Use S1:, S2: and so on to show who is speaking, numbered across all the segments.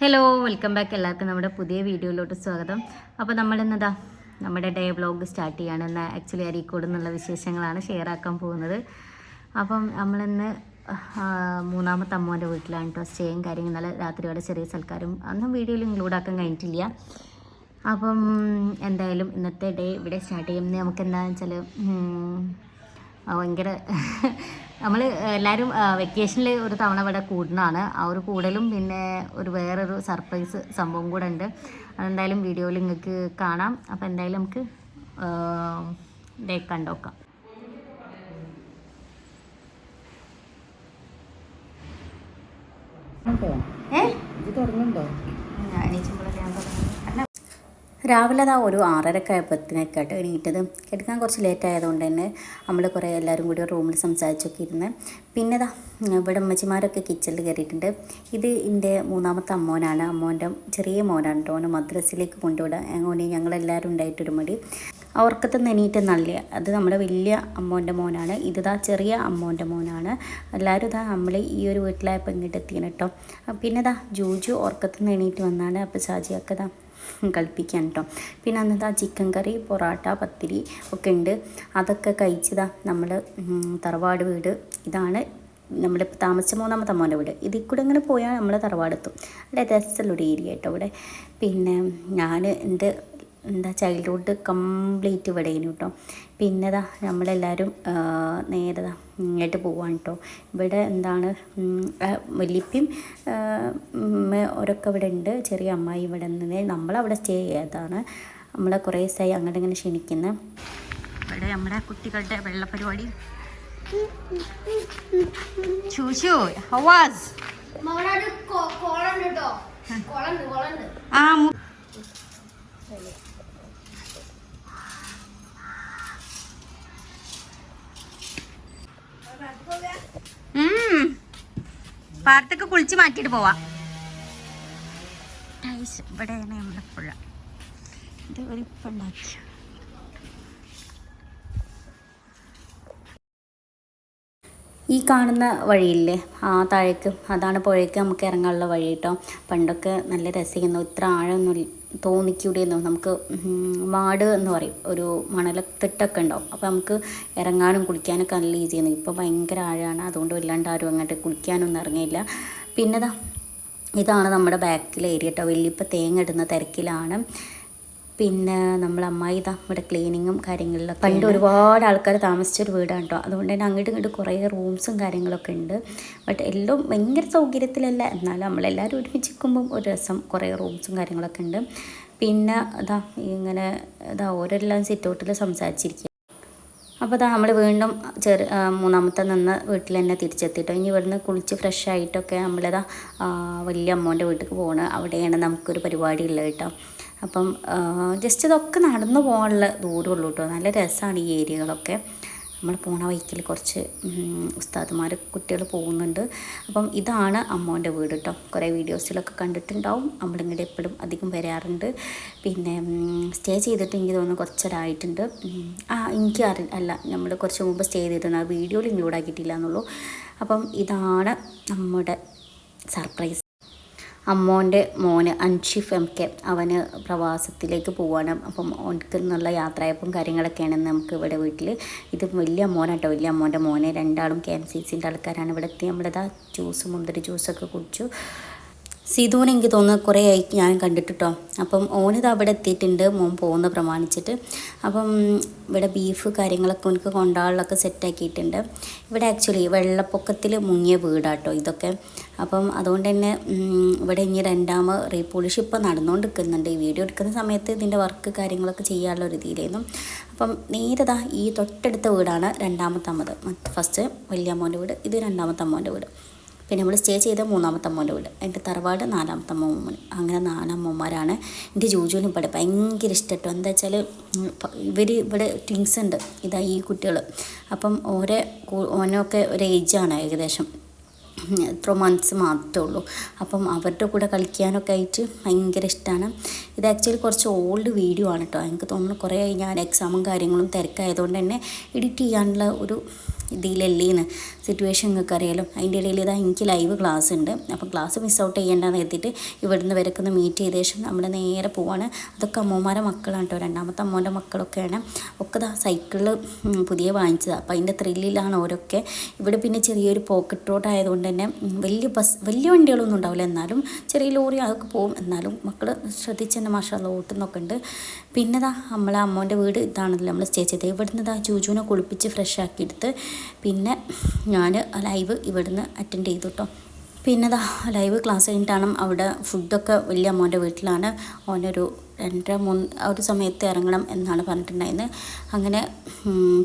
S1: Hello welcome back എല്ലാവർക്കും നമ്മുടെ പുതിയ വീഡിയോയിലോട്ട് സ്വാഗതം. അപ്പോൾ നമ്മളിന്നതാ നമ്മുടെ ഡേ വ്ലോഗ് സ്റ്റാർട്ട് ചെയ്യാണ്. ഇന്ന് ആക്ച്വലി അരീക്കോട് എന്നുള്ള വിശേഷങ്ങളാണ് ഷെയർ ആക്കാൻ പോകുന്നത്. അപ്പം നമ്മളിന്ന് മൂന്നാമത്തെ അമ്മോന്റെ വീട്ടിലാണ് കേട്ടോ സ്റ്റേയും കാര്യങ്ങൾ. ഇന്നലെ രാത്രിയോടെ ചെറിയ സൽക്കാരം അന്നും വീഡിയോയിൽ ഇൻക്ലൂഡ് ആക്കാൻ കഴിഞ്ഞിട്ടില്ല. അപ്പം എന്തായാലും ഇന്നത്തെ ഡേ ഇവിടെ സ്റ്റാർട്ട് ചെയ്യുന്നത് നമുക്ക് എന്താണെന്ന് വെച്ചാൽ ഭയങ്കര നമ്മൾ എല്ലാവരും വെക്കേഷനിൽ ഒരു തവണ ഇവിടെ കൂടുന്നതാണ്. ആ ഒരു കൂടലും പിന്നെ ഒരു വേറൊരു സർപ്രൈസ് സംഭവം കൂടെ ഉണ്ട്. അതെന്തായാലും വീഡിയോയിൽ നിങ്ങൾക്ക് കാണാം. അപ്പോൾ എന്തായാലും നമുക്ക് ഡേ കണ്ടോക്കാം ഏ?
S2: ഇത് തുടങ്ങുന്നുണ്ടോ
S1: ഞാൻ എണീച്ചുമ്പോഴൊക്കെ ഞാൻ തുടങ്ങി.
S3: രാവിലെ അതാ ഒരു ആറരക്ക ആയപ്പോഴത്തേനൊക്കെ ആയിട്ട് എണീറ്റത്. കിടക്കാൻ കുറച്ച് ലേറ്റ് ആയതുകൊണ്ട് തന്നെ നമ്മൾ കുറേ എല്ലാവരും കൂടി റൂമിൽ സംസാരിച്ചൊക്കെ ഇരുന്ന്. പിന്നെ ദാ ഇവിടെ അമ്മച്ചിമാരൊക്കെ കിച്ചണിൽ കയറിയിട്ടുണ്ട് ഇത് എന്റെ മൂന്നാമത്തെ അമ്മോനാണ്. അമ്മോന്റെ ചെറിയ മോനാണ് കേട്ടോ ഓനെ മദ്രസിലേക്ക് കൊണ്ടുവിടാൻ അങ്ങനെ ഞങ്ങളെല്ലാവരും ഉണ്ടായിട്ടൊരു മടി. അവർക്കത്ത് നെനീറ്റ് നല്ല അത് നമ്മുടെ വലിയ അമ്മോന്റെ മോനാണ്. ഇത് ചെറിയ അമ്മോന്റെ മോനാണ്. എല്ലാവരും ഇതാ നമ്മൾ ഈ ഒരു വീട്ടിലായപ്പോൾ ഇങ്ങോട്ട് എത്തിയാണ് കേട്ടോ പിന്നെ ഇതാ ജൂജു ഓർക്കത്ത് നെനീറ്റ് വന്നാണ്. അപ്പോൾ ഷാജിയൊക്കെ ദാ കളിപ്പിക്കാൻ കേട്ടോ പിന്നെ അന്നത്തെ ആ ചിക്കൻ കറി പൊറാട്ട പത്തിരി ഒക്കെ ഉണ്ട് അതൊക്കെ കഴിച്ചതാ നമ്മൾ തറവാട് വീട്. ഇതാണ് നമ്മളിപ്പോൾ താമസിച്ച മൂന്നാമത്തെ അമ്മേന്റെ വീട്. ഇതിൽ കൂടെ ഇങ്ങനെ പോയാൽ നമ്മൾ തറവാടെത്തും. അവിടെ രസമുള്ളൊരു ഏരിയ കേട്ടോ ഇവിടെ. പിന്നെ ഞാൻ എന്റെ എന്താ ചൈൽഡ്ഹുഡ് കംപ്ലീറ്റ് ഇവിടെ കേട്ടോ പിന്നെതാ നമ്മളെല്ലാവരും ആ, ഇങ്ങോട്ട് പോവാണ് കേട്ടോ ഇവിടെ എന്താണ് വല്യപ്പയും ഓരൊക്കെ ഇവിടെ ഉണ്ട്. ചെറിയ അമ്മായി ഇവിടെ നിന്ന്. നമ്മളവിടെ സ്റ്റേ ചെയ്യാതാണ് നമ്മളെ കുറേ ദിവസമായി അങ്ങോട്ട് ഇങ്ങനെ ക്ഷണിക്കുന്നത്
S1: ഇവിടെ നമ്മുടെ കുട്ടികളുടെ വെള്ള പരിപാടി. ചൂച്ചു ഹവാസ് ആ പാടത്തൊക്കെ കുളിച്ച് മാറ്റിയിട്ട് പോവാം. ഇവിടെയാണ് നമ്മുടെ പുഴ. ഇത് ഒരു ഉണ്ടാക്കി
S3: ഈ കാണുന്ന വഴിയില്ലേ? ആ താഴേക്ക്. അതാണ് പുഴയ്ക്ക് നമുക്ക് ഇറങ്ങാനുള്ള വഴി കേട്ടോ പണ്ടൊക്കെ നല്ല രസിക്കുന്നു. ഇത്ര ആഴമൊന്നും തോന്നിക്കൂടെയെന്നോ. നമുക്ക് വാട് എന്ന് പറയും. ഒരു മണലത്തിട്ടൊക്കെ ഉണ്ടാവും. അപ്പോൾ നമുക്ക് ഇറങ്ങാനും കുളിക്കാനൊക്കെ നല്ല ഈസിയാണ് ഇപ്പോൾ ഭയങ്കര ആഴമാണ് അതുകൊണ്ട് വല്ലാണ്ട് ആരും അങ്ങോട്ട് കുളിക്കാനൊന്നും ഇറങ്ങിയില്ല. പിന്നെ ദാ ഇതാണ് നമ്മുടെ ബാക്കിലെ ഏരിയ കേട്ടോ വലിയ ഇപ്പോൾ തേങ്ങ ഇടുന്ന തിരക്കിലാണ്. പിന്നെ നമ്മൾ അമ്മായി ഇതാ ഇവിടെ ക്ലീനിങ്ങും കാര്യങ്ങളിലൊക്കെ പണ്ട് ഒരുപാട് ആൾക്കാർ താമസിച്ചൊരു വീടാണ് കേട്ടോ അതുകൊണ്ട് തന്നെ അങ്ങോട്ടും ഇങ്ങോട്ടും കുറേ റൂംസും കാര്യങ്ങളൊക്കെ ഉണ്ട്. ബട്ട് എല്ലാം ഭയങ്കര സൗകര്യത്തിലല്ല. എന്നാലും നമ്മളെല്ലാവരും ഒരുമിച്ച് നിൽക്കുമ്പം ഒരു രസം കുറേ റൂംസും കാര്യങ്ങളൊക്കെ ഉണ്ട്. പിന്നെ ഇതാ ഇങ്ങനെ ഇതാ ഓരോരെല്ലാം സിറ്റൗട്ടിൽ സംസാരിച്ചിരിക്കുക അപ്പോൾ ഇതാ നമ്മൾ വീണ്ടും ചെറു മൂന്നാമത്തെ നിന്ന് വീട്ടിൽ തന്നെ തിരിച്ചെത്തിയിട്ടോ ഇനി ഇവിടുന്ന് കുളിച്ച് ഫ്രഷ് ആയിട്ടൊക്കെ നമ്മളിതാ വലിയ അമ്മോന്റെ വീട്ടിൽ പോകണം അവിടെയാണ് നമുക്കൊരു പരിപാടി ഉള്ളത് കേട്ടോ അപ്പം ജസ്റ്റ് ഇതൊക്കെ നടന്നു പോകാനുള്ള ദൂരമുള്ളൂ കേട്ടോ നല്ല രസമാണ് ഈ ഏരിയകളൊക്കെ. നമ്മൾ പോണ വൈക്കിൽ കുറച്ച് ഉസ്താദ്മാർ കുട്ടികൾ പോകുന്നുണ്ട്. അപ്പം ഇതാണ് അമ്മോന്റെ വീട് കേട്ടോ കുറേ വീഡിയോസിലൊക്കെ കണ്ടിട്ടുണ്ടാവും. നമ്മളിങ്ങോട്ട് എപ്പോഴും അധികം വരാറുണ്ട്. പിന്നെ സ്റ്റേ ചെയ്തിട്ട് എനിക്ക് തോന്നുന്നു കുറച്ചൊരായിട്ടുണ്ട്. ആ എനിക്ക് അറി അല്ല നമ്മൾ കുറച്ച് മുമ്പ് സ്റ്റേ ചെയ്തിട്ടുണ്ട് ആ വീഡിയോയിൽ ഇൻക്ലൂഡ് ആക്കിയിട്ടില്ല എന്നുള്ളൂ അപ്പം ഇതാണ് നമ്മുടെ സർപ്രൈസ്. അമ്മോന്റെ മോന് അൻഷിഫ് എം കെ അവന് പ്രവാസത്തിലേക്ക് പോവാണ്. അപ്പം ഓൻക്ക് എന്നുള്ള യാത്രയപ്പും കാര്യങ്ങളൊക്കെയാണ് നമുക്ക് ഇവിടെ വീട്ടിൽ ഇത് വലിയ അമ്മോനാട്ടോ. വലിയ അമ്മോന്റെ മോനെ. രണ്ടാളും കെ എം സി സിന്റെ ആൾക്കാരാണ്. ഇവിടെ എത്തി. നമ്മളിതാ ജ്യൂസ് മുന്തിരി ജ്യൂസൊക്കെ കുടിച്ചു. സിധുവിനെ എനിക്ക് തോന്നുന്നു ആയി ഞാൻ കണ്ടിട്ടോ അപ്പം ഓനിത് അവിടെ എത്തിയിട്ടുണ്ട്. മോൻ പോകുന്ന പ്രമാണിച്ചിട്ട്. അപ്പം ഇവിടെ ബീഫ് കാര്യങ്ങളൊക്കെ എനിക്ക് കൊണ്ടാളിലൊക്കെ സെറ്റാക്കിയിട്ടുണ്ട് ഇവിടെ ആക്ച്വലി വെള്ളപ്പൊക്കത്തിൽ മുങ്ങിയ വീടാട്ടോ ഇതൊക്കെ. അപ്പം അതുകൊണ്ട് തന്നെ ഇവിടെ ഇനി രണ്ടാമത് റീപോളിഷ് ഇപ്പോൾ നടന്നുകൊണ്ടിരിക്കുന്നുണ്ട് ഈ വീഡിയോ എടുക്കുന്ന സമയത്ത് ഇതിന്റെ വർക്ക് കാര്യങ്ങളൊക്കെ ചെയ്യാനുള്ള ഒരു രീതിയിലായിരുന്നു അപ്പം നേരതാ ഈ തൊട്ടടുത്ത വീടാണ് രണ്ടാമത്തെ അമ്മത് ഫസ്റ്റ് വലിയ അമ്മോന്റെ വീട് ഇത് രണ്ടാമത്തെ അമ്മോന്റെ വീട്. പിന്നെ നമ്മൾ സ്റ്റേ ചെയ്ത മൂന്നാമത്തെ അമ്മൂന്റെ വീട്. എന്റെ തറവാട് നാലാമത്തെ അമ്മൂമ്മൻ അങ്ങനെ നാലമ്മമാരാണ് എന്റെ ജൂജുവിന് ഇവിടെ ഭയങ്കര ഇഷ്ടപ്പെട്ടു എന്താ വെച്ചാൽ ഇവർ ഇവിടെ ട്വിങ്സ് ഉണ്ട്. ഇതാ ഈ കുട്ടികൾ അപ്പം ഓരോ ഓനൊക്കെ ഒരു ഏജാണ് ഏകദേശം. എത്ര മന്ത്സ് മാത്രമേ ഉള്ളൂ. അപ്പം അവരുടെ കൂടെ കളിക്കാനൊക്കെ ആയിട്ട് ഭയങ്കര ഇഷ്ടമാണ് ഇത് ആക്ച്വലി കുറച്ച് ഓൾഡ് വീഡിയോ ആണ് കേട്ടോ. എനിക്ക് തോന്നുന്നു കുറേ ഞാൻ എക്സാമും കാര്യങ്ങളും തിരക്കായതുകൊണ്ട് തന്നെ എഡിറ്റ് ചെയ്യാനുള്ള ഒരു ഇതിലല്ലേന്ന് സിറ്റുവേഷൻ നിങ്ങൾക്ക് അറിയാലോ. അതിന്റെ ഇടയിൽ ഇതാ എനിക്ക് ലൈവ് ക്ലാസ് ഉണ്ട്. അപ്പോൾ ക്ലാസ് മിസ് ഔട്ട് ചെയ്യേണ്ടെന്ന് എത്തിയിട്ട് ഇവിടുന്ന് വരൊക്കെ ഒന്ന് മീറ്റ് ചെയ്ത ശേഷം നമ്മൾ നേരെ പോവാണ്. അതൊക്കെ അമ്മൂമാരെ മക്കളാണ് കേട്ടോ. രണ്ടാമത്തെ അമ്മൂന്റെ മക്കളൊക്കെയാണ്. ഒക്കെ ഇതാ സൈക്കിളിൽ പുതിയ വാങ്ങിച്ചതാണ് അപ്പോൾ അതിന്റെ ത്രില്ലിലാണ് ഓരോക്കെ. ഇവിടെ പിന്നെ ചെറിയൊരു പോക്കറ്റ് റോഡ് ആയതുകൊണ്ട് തന്നെ വലിയ ബസ് വലിയ വണ്ടികളൊന്നും ഉണ്ടാവില്ല. എന്നാലും ചെറിയ ലോറി അതൊക്കെ പോകും എന്നാലും മക്കൾ ശ്രദ്ധിച്ച് തന്നെ മാഷാല്ല ഓട്ടുന്നൊക്കെ ഉണ്ട്. പിന്നെ ദാ നമ്മളെ അമ്മോന്റെ വീട് ഇതാണല്ലോ. നമ്മൾ സ്റ്റേ ചെയ്തത്. ഇവിടുന്ന് ദാ ജൂജുവിനെ കുളിപ്പിച്ച് ഫ്രഷ് ആക്കി എടുത്ത് പിന്നെ ഞാൻ ലൈവ് ഇവിടുന്ന് അറ്റൻഡ് ചെയ്തു കേട്ടോ പിന്നെ ദാ ലൈവ് ക്ലാസ് കഴിഞ്ഞിട്ടാണ് അവിടെ ഫുഡൊക്കെ വലിയ അമ്മോന്റെ വീട്ടിലാണ്. ഓനൊരു രണ്ടര മൂന്ന് ആ ഒരു സമയത്ത് ഇറങ്ങണം എന്നാണ് പറഞ്ഞിട്ടുണ്ടായിരുന്നത് അങ്ങനെ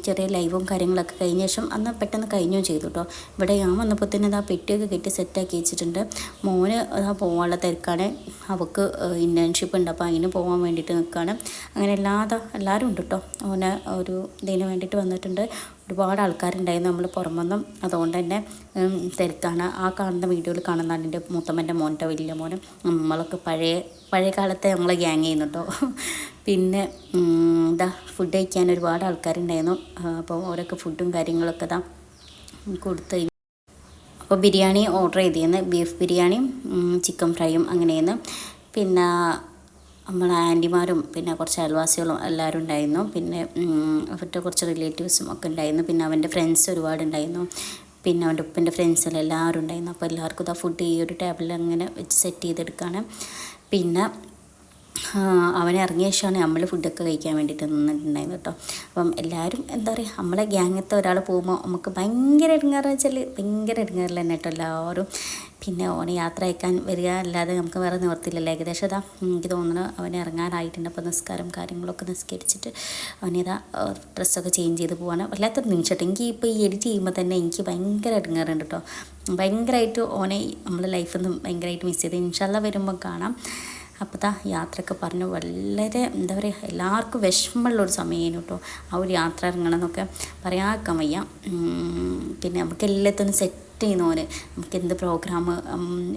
S3: ചെറിയ ലൈവും കാര്യങ്ങളൊക്കെ കഴിഞ്ഞ ശേഷം അന്ന് പെട്ടെന്ന് കഴിഞ്ഞും ചെയ്തു കേട്ടോ ഇവിടെ ഞാൻ വന്നപ്പോൾ തന്നെ ഇതാ പെട്ടിയൊക്കെ കെട്ടി സെറ്റാക്കി വെച്ചിട്ടുണ്ട്. മോന് അതാ പോകാനുള്ള തിരക്കാണ്. അവൾക്ക് ഇന്റേൺഷിപ്പ് ഉണ്ട്. അപ്പോൾ അതിന് പോകാൻ വേണ്ടിയിട്ട് നിൽക്കുകയാണ് അങ്ങനെ എല്ലാത എല്ലാവരും ഉണ്ട് കേട്ടോ അവനെ ഒരു ഇതിന് വേണ്ടിയിട്ട് വന്നിട്ടുണ്ട്. ഒരുപാട് ആൾക്കാരുണ്ടായിരുന്നു നമ്മൾ പുറമൊന്നും. അതുകൊണ്ട് തന്നെ തിരക്കാണ്. ആ കാണുന്ന വീഡിയോയിൽ കാണുന്ന എന്റെ മൂത്തമ്മന്റെ മോന്റെ വലിയ മോനും നമ്മളൊക്കെ പഴയ പഴയ കാലത്തെ നമ്മളെ ഗ്യാങ് ചെയ്യുന്നു കേട്ടോ പിന്നെ ഇതാ ഫുഡ് കഴിക്കാൻ ഒരുപാട് ആൾക്കാരുണ്ടായിരുന്നു. അപ്പോൾ ഓരോക്കെ ഫുഡും കാര്യങ്ങളൊക്കെ ഇതാ കൊടുത്ത്. അപ്പോൾ ബിരിയാണി ഓർഡർ ചെയ്തിരുന്നു. ബീഫ് ബിരിയാണിയും ചിക്കൻ ഫ്രൈയും അങ്ങനെയായിരുന്നു. പിന്നെ നമ്മളെ ആന്റിമാരും പിന്നെ കുറച്ച് അയൽവാസികളും എല്ലാവരും ഉണ്ടായിരുന്നു. പിന്നെ അവരുടെ കുറച്ച് റിലേറ്റീവ്സും ഒക്കെ ഉണ്ടായിരുന്നു. പിന്നെ അവന്റെ ഫ്രണ്ട്സ് ഒരുപാട് ഉണ്ടായിരുന്നു. പിന്നെ അവന്റെ ഉപ്പന്റെ ഫ്രണ്ട്സിൽ എല്ലാവരും ഉണ്ടായിരുന്നു. അപ്പോൾ എല്ലാവർക്കും ഇതാ ഫുഡ് ഈ ഒരു ടേബിളിൽ അങ്ങനെ വെച്ച് സെറ്റ് ചെയ്തെടുക്കുകയാണ്. പിന്നെ അവൻ ഇറങ്ങിയ ശേഷമാണ് നമ്മൾ ഫുഡൊക്കെ കഴിക്കാൻ വേണ്ടിയിട്ട് നിന്നിട്ടുണ്ടായിരുന്നു കേട്ടോ. അപ്പം എല്ലാവരും എന്താ പറയുക നമ്മളെ ഗ്യാങ്ങത്തെ ഒരാൾ പോകുമ്പോൾ നമുക്ക് ഭയങ്കര ഇടങ്ങാറ് വെച്ചാൽ ഭയങ്കര ഇടങ്ങാറിൽ തന്നെ കേട്ടോ എല്ലാവരും. പിന്നെ ഓനെ യാത്ര അയക്കാൻ വരിക അല്ലാതെ നമുക്ക് വേറെ നിവർത്തില്ലല്ലോ ഏകദേശം ഇതാ എനിക്ക് തോന്നുന്നു അവൻ ഇറങ്ങാനായിട്ടുണ്ട്. അപ്പോൾ നിസ്കാരം കാര്യങ്ങളൊക്കെ നിസ്കരിച്ചിട്ട് അവനിതാ ഡ്രസ്സൊക്കെ ചേഞ്ച് ചെയ്ത് പോവാണ്. വല്ലാത്തൊരു നിമിഷം എനിക്ക് ഇപ്പോൾ ഈ എഡിറ്റ് ചെയ്യുമ്പോൾ തന്നെ എനിക്ക് ഭയങ്കര ഇടങ്ങാറുണ്ട് കേട്ടോ. ഭയങ്കരമായിട്ട് ഓനെ നമ്മളെ ലൈഫിൽ നിന്ന് ഭയങ്കരമായിട്ട് മിസ് ചെയ്ത്. ഇൻഷാല്ല വരുമ്പോൾ കാണാം. അപ്പോൾ താ യാത്രയൊക്കെ പറഞ്ഞു. വളരെ എന്താ പറയുക എല്ലാവർക്കും വിഷമമുള്ളൊരു സമയമായിരുന്നു കേട്ടോ ആ ഒരു യാത്ര ഇറങ്ങണം എന്നൊക്കെ പറയാക്കാൻ വയ്യ പിന്നെ നമുക്ക് എല്ലാത്തിനും സെറ്റ് ചെയ്യുന്ന പോലെ നമുക്ക് എന്ത് പ്രോഗ്രാം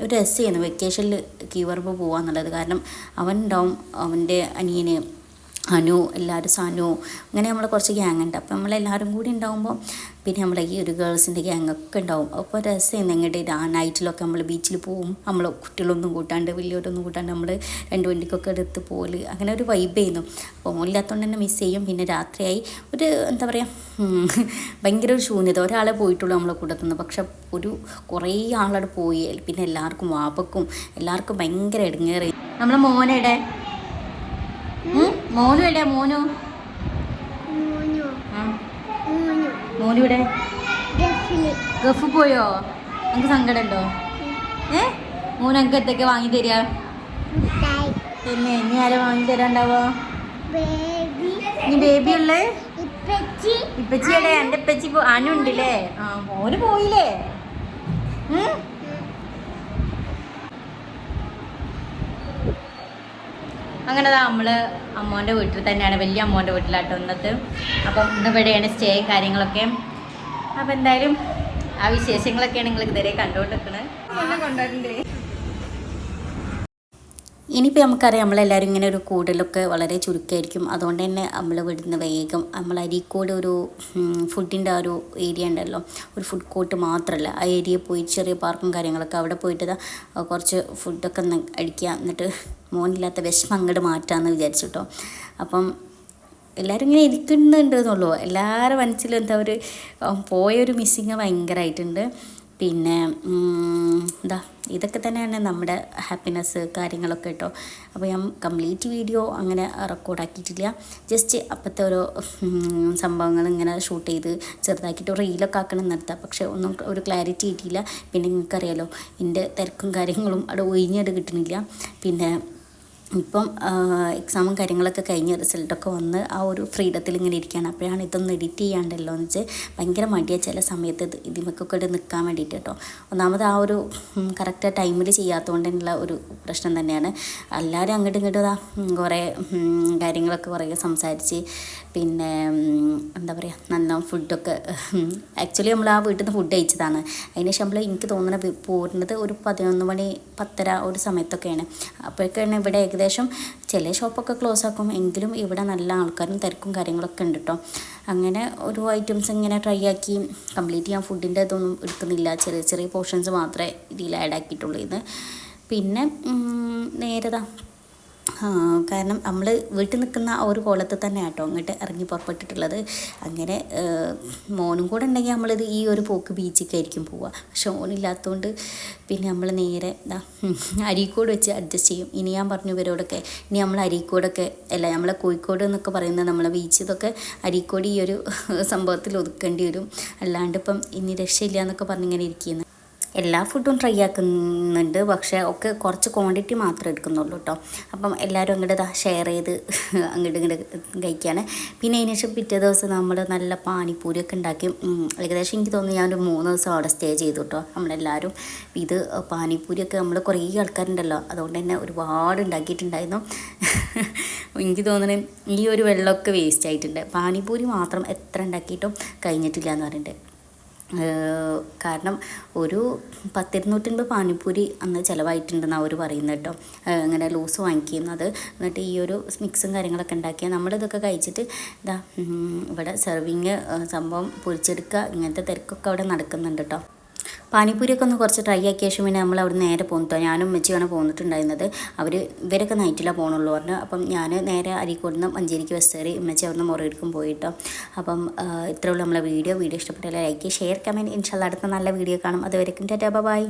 S3: ഒരു രസമായിരുന്നു വെക്കേഷനിൽ കീവർബ് പോകാന്നുള്ളത് കാരണം അവൻ ഉണ്ടാവും അവന്റെ അനിയന് അനു എല്ലാവരും സനു അങ്ങനെ നമ്മൾ കുറച്ച് ഗ്യാങ് ഉണ്ട്. അപ്പോൾ നമ്മളെല്ലാവരും കൂടി ഉണ്ടാകുമ്പോൾ പിന്നെ നമ്മളെ ഈ ഒരു ഗേൾസിന്റെ ഗ്യാങ് ഒക്കെ ഉണ്ടാവും. അപ്പോൾ രസം എങ്ങോട്ട് ആ നൈറ്റിലൊക്കെ നമ്മൾ ബീച്ചിൽ പോവും. നമ്മൾ കുട്ടികളൊന്നും കൂട്ടാണ്ട് വലിയവരൊന്നും കൂട്ടാണ്ട് നമ്മൾ രണ്ട് വണ്ടിക്കൊക്കെ എടുത്ത് പോൽ അങ്ങനെ ഒരു വൈബ് ചെയ്യുന്നു അപ്പോൾ ഇല്ലാത്തതുകൊണ്ട് തന്നെ മിസ് ചെയ്യും. പിന്നെ രാത്രിയായി ഒരു എന്താ പറയുക ഭയങ്കര ഒരു ശൂന്യത. ഒരാളെ പോയിട്ടുള്ളൂ നമ്മളെ കൂട്ടത്തുനിന്ന് പക്ഷെ ഒരു കുറേ ആളവിടെ പോയി. പിന്നെ എല്ലാവർക്കും വാപ്പക്കും എല്ലാവർക്കും ഭയങ്കര ഇടങ്ങേറി
S1: നമ്മളെ മോനെടെ മോനു എവിടെയാ? മോനു? മോനു? ഇവിടെ ഗഫ് പോയോ? നമുക്ക് സങ്കടമുണ്ടോ? ഏ? മോന് എന്തൊക്കെ വാങ്ങി തരിക? പിന്നെ ഇനി ആരെ വാങ്ങി തരാണ്ടാവോ ഇനി ബേബി ഉള്ളേ?
S4: ഇപ്പച്ചി.
S1: ഇപ്പച്ചിയുടെ എന്റെ ഇപ്പച്ചി പോ- അനു ഉണ്ടല്ലേ? ആ മോന് പോയില്ലേ? അങ്ങനെ ദാ നമ്മൾ അമ്മോന്റെ വീട്ടിൽ തന്നെയാണ് വലിയ അമ്മോന്റെ വീട്ടിലാട്ടോ ഇന്നത്തെ. അപ്പം ഇന്ന് ഇവിടെയാണ് സ്റ്റേയും കാര്യങ്ങളൊക്കെ. അപ്പം എന്തായാലും ആ വിശേഷങ്ങളൊക്കെയാണ് നിങ്ങൾ ഇതുവരെ കണ്ടുകൊണ്ടിരിക്കുന്നത്
S3: ഇനിയിപ്പോൾ നമുക്കറിയാം നമ്മളെല്ലാവരും ഇങ്ങനെ ഒരു കൂടലൊക്കെ വളരെ ചുരുക്കമായിരിക്കും അതുകൊണ്ട് തന്നെ നമ്മൾ വിടുന്ന വേഗം നമ്മൾ അരീക്കോട് ഒരു ഫുഡിന്റെ ആ ഒരു ഏരിയ ഉണ്ടല്ലോ. ഒരു ഫുഡ് കോർട്ട് മാത്രമല്ല ആ ഏരിയ പോയി ചെറിയ പാർക്കും കാര്യങ്ങളൊക്കെ അവിടെ പോയിട്ട് കുറച്ച് ഫുഡൊക്കെ അടിക്കുക എന്നിട്ട് മോനില്ലാത്ത വിഷമം അങ്ങോട്ട് മാറ്റാമെന്ന് വിചാരിച്ചു കേട്ടോ അപ്പം എല്ലാവരും ഇങ്ങനെ ഇരിക്കുന്നുണ്ട് എന്നുള്ളൂ. എല്ലാവരുടെ മനസ്സിലും എന്താ ഒരു പോയൊരു മിസ്സിങ് ഭയങ്കരമായിട്ടുണ്ട് പിന്നെ എന്താ ഇതൊക്കെ തന്നെയാണ് നമ്മുടെ ഹാപ്പിനെസ് കാര്യങ്ങളൊക്കെ കേട്ടോ അപ്പോൾ ഞാൻ കംപ്ലീറ്റ് വീഡിയോ അങ്ങനെ റെക്കോർഡാക്കിയിട്ടില്ല ജസ്റ്റ് അപ്പോഴത്തെ ഓരോ സംഭവങ്ങൾ ഇങ്ങനെ ഷൂട്ട് ചെയ്ത് ചെറുതാക്കിയിട്ട് റീലൊക്കെ ആക്കണം നിർത്താം പക്ഷേ ഒന്നും ഒരു ക്ലാരിറ്റി കിട്ടിയില്ല. പിന്നെ നിങ്ങൾക്കറിയാലോ എന്റെ തിരക്കും കാര്യങ്ങളും അവിടെ ഒഴിഞ്ഞത് കിട്ടുന്നില്ല പിന്നെ ഇപ്പം എക്സാമും കാര്യങ്ങളൊക്കെ കഴിഞ്ഞ് റിസൾട്ടൊക്കെ വന്ന് ആ ഒരു ഫ്രീഡത്തിൽ ഇങ്ങനെ ഇരിക്കുകയാണ് അപ്പോഴാണ് ഇതൊന്ന് എഡിറ്റ് ചെയ്യാണ്ടല്ലോ എന്ന് വെച്ച് ഭയങ്കര മടിയാണ് ചില സമയത്ത് ഇത് ഇതിമൊക്കെ നിൽക്കാൻ വേണ്ടിയിട്ട് കേട്ടോ ഒന്നാമത് ആ ഒരു കറക്റ്റ് ടൈമിൽ ചെയ്യാത്തതുകൊണ്ടുള്ള ഒരു പ്രശ്നം തന്നെയാണ്. എല്ലാവരും അങ്ങോട്ടും ഇങ്ങോട്ടും കുറേ കാര്യങ്ങളൊക്കെ കുറേ സംസാരിച്ച് പിന്നെ എന്താ പറയുക നല്ല ഫുഡൊക്കെ ആക്ച്വലി നമ്മൾ ആ വീട്ടിൽ നിന്ന് ഫുഡ് കഴിച്ചതാണ്. അതിന് ശേഷം നമ്മൾ എനിക്ക് തോന്നുന്നത് പോരുന്നത് ഒരു പതിനൊന്ന് മണി പത്തര ഒരു സമയത്തൊക്കെയാണ്. അപ്പോഴൊക്കെയാണ് ഇവിടെ ഏകദേശം ചില ഷോപ്പൊക്കെ ക്ലോസ് ആക്കും. എങ്കിലും ഇവിടെ നല്ല ആൾക്കാരും തിരക്കും കാര്യങ്ങളൊക്കെ ഉണ്ട് കേട്ടോ അങ്ങനെ ഒരു ഐറ്റംസ് ഇങ്ങനെ ട്രൈ ആക്കി കംപ്ലീറ്റ് ചെയ്യാൻ ഫുഡിന്റെ ഇതൊന്നും എടുക്കുന്നില്ല. ചെറിയ ചെറിയ പോർഷൻസ് മാത്രമേ ഇതിൽ ആഡ് ആക്കിയിട്ടുള്ളൂ ഇത്. പിന്നെ നേരതാ കാരണം നമ്മൾ വീട്ടിൽ നിൽക്കുന്ന ആ ഒരു കോലത്ത് തന്നെ ആട്ടോ അങ്ങോട്ട് ഇറങ്ങി പുറപ്പെട്ടിട്ടുള്ളത്. അങ്ങനെ മോനും കൂടെ ഉണ്ടെങ്കിൽ നമ്മളിത് ഈ ഒരു പോക്ക് ബീച്ചിലേക്കായിരിക്കും പോവുക പക്ഷെ ഓനില്ലാത്തതുകൊണ്ട് പിന്നെ നമ്മൾ നേരെ ഉം, അരീക്കോട് വെച്ച് അഡ്ജസ്റ്റ് ചെയ്യും. ഇനി ഞാൻ പറഞ്ഞു ഇവരോടൊക്കെ ഇനി നമ്മൾ അരീക്കോടൊക്കെ അല്ല നമ്മളെ കോഴിക്കോട് എന്നൊക്കെ പറയുന്നത് നമ്മളെ ബീച്ച് ഇതൊക്കെ അരീക്കോട് ഈ ഒരു സംഭവത്തിൽ ഒതുക്കേണ്ടി വരും. അല്ലാണ്ട് ഇപ്പം ഇനി രക്ഷയില്ല എന്നൊക്കെ പറഞ്ഞിങ്ങനെ ഇരിക്കുന്നു. എല്ലാ ഫുഡും ട്രൈ ആക്കുന്നുണ്ട്. പക്ഷേ ഒക്കെ കുറച്ച് ക്വാണ്ടിറ്റി മാത്രമേ എടുക്കുന്നുള്ളൂ കേട്ടോ അപ്പം എല്ലാവരും അങ്ങോട്ട് ഷെയർ ചെയ്ത് അങ്ങോട്ട് ഇങ്ങോട്ട് കഴിക്കുകയാണ് പിന്നെ അതിന് ശേഷം പിറ്റേ ദിവസം നമ്മൾ നല്ല പാനിപ്പൂരിയൊക്കെ ഉണ്ടാക്കി ഏകദേശം എനിക്ക് തോന്നുന്നു ഞാനൊരു മൂന്ന് ദിവസം അവിടെ സ്റ്റേ ചെയ്തു കേട്ടോ നമ്മളെല്ലാവരും ഇത് പാനിപ്പൂരിയൊക്കെ നമ്മൾ കുറേ ആൾക്കാരുണ്ടല്ലോ. അതുകൊണ്ട് തന്നെ ഒരുപാട് ഉണ്ടാക്കിയിട്ടുണ്ടായിരുന്നു. എനിക്ക് തോന്നണേ ഈ ഒരു വെള്ളമൊക്കെ വേസ്റ്റ് ആയിട്ടുണ്ട്. പാനിപ്പൂരി മാത്രം എത്ര ഉണ്ടാക്കിയിട്ടും കഴിഞ്ഞിട്ടില്ല എന്ന് പറയുന്നുണ്ട് കാരണം ഒരു പത്തിരുന്നൂറ്റൻപത് പാനിപ്പൂരി അന്ന് ചിലവായിട്ടുണ്ടെന്ന് അവർ പറയുന്നത് കേട്ടോ. ഇങ്ങനെ ലൂസ് വാങ്ങിക്കുന്നത്. എന്നിട്ട് ഈ ഒരു മിക്സും കാര്യങ്ങളൊക്കെ ഉണ്ടാക്കിയാൽ നമ്മളിതൊക്കെ കഴിച്ചിട്ട് ഇതാ ഇവിടെ സെർവിങ് സംഭവം പൊരിച്ചെടുക്കുക ഇങ്ങനത്തെ തിരക്കൊക്കെ അവിടെ നടക്കുന്നുണ്ട് കേട്ടോ. പാനിപ്പൂരിയൊക്കെ ഒന്ന് കുറച്ച് ട്രൈ ആക്കിയ ശേഷം പിന്നെ നമ്മൾ അവിടെ നേരെ പോന്നിട്ടോ ഞാനും ഉമ്മച്ചിയാണ് പോന്നിട്ടുണ്ടായിരുന്നത്. അവർ ഇവരൊക്കെ നൈറ്റിലാണ് പോകണുള്ളൂ പറഞ്ഞു. അപ്പം ഞാൻ നേരെ അരീക്കോട് നിന്ന് മഞ്ചേരിക്ക് ബസ് കയറി ഉമ്മച്ചി അവിടെ നിന്ന് മുറയെടുക്കും പോയിട്ടോ. അപ്പം ഇത്രയുള്ളൂ നമ്മളെ വീഡിയോ വീഡിയോ ഇഷ്ടപ്പെട്ടാൽ ലൈക്ക് ഷെയർ കമന്റ് ഇൻഷാല്ല അടുത്ത നല്ല വീഡിയോ കാണും. അതുവരെക്കും ടാറ്റാ ബൈ.